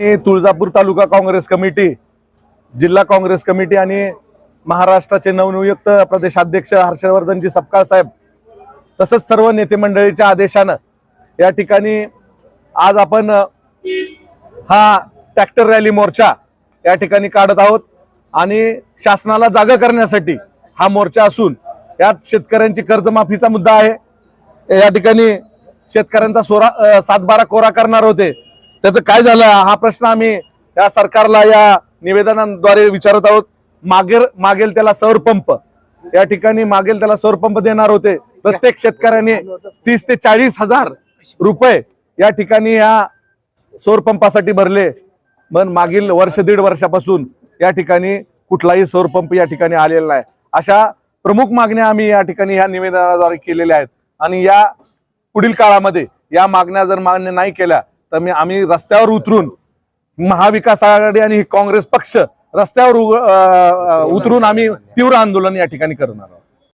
तुळजापूर तालुका Congress committee जिल्हा Congress committee आणि महाराष्ट्राचे नवनियुक्त प्रदेशाध्यक्ष हर्षवर्धनजी सपकाळ साहेब तसंच सर्व नेते मंडळीच्या आदेशानं या ठिकाणी आज आपण हा ट्रॅक्टर रॅली मोर्चा या ठिकाणी काढत आहोत आणि शासनाला जागा करण्यासाठी हा मोर्चा असून यात शेतकऱ्यांची कर्जमाफीचा मुद्दा आहे. या ठिकाणी शेतकऱ्यांचा सोरा सातबारा कोरा करणार होते. त्याचं काय झालं? हा प्रश्न आम्ही या सरकारला या निवेदनाद्वारे विचारत आहोत. मागेल मागेल त्याला सौर पंप. या ठिकाणी मागेल त्याला सौर पंप देणार होते. प्रत्येक शेतकऱ्याने तीस ते चाळीस हजार रुपये या ठिकाणी या सौर पंपासाठी भरले. पण मागील वर्ष दीड वर्षापासून या ठिकाणी कुठलाही सौर पंप या ठिकाणी आलेला नाही. अशा प्रमुख मागण्या आम्ही या ठिकाणी या निवेदनाद्वारे केलेल्या आहेत. आणि या पुढील काळामध्ये या मागण्या जर मान्य नाही केल्या तर मी आम्ही रस्त्यावर उतरून महाविकास आघाडी आणि काँग्रेस पक्ष रस्त्यावर उतरून आम्ही तीव्र आंदोलन या ठिकाणी करणार आहोत.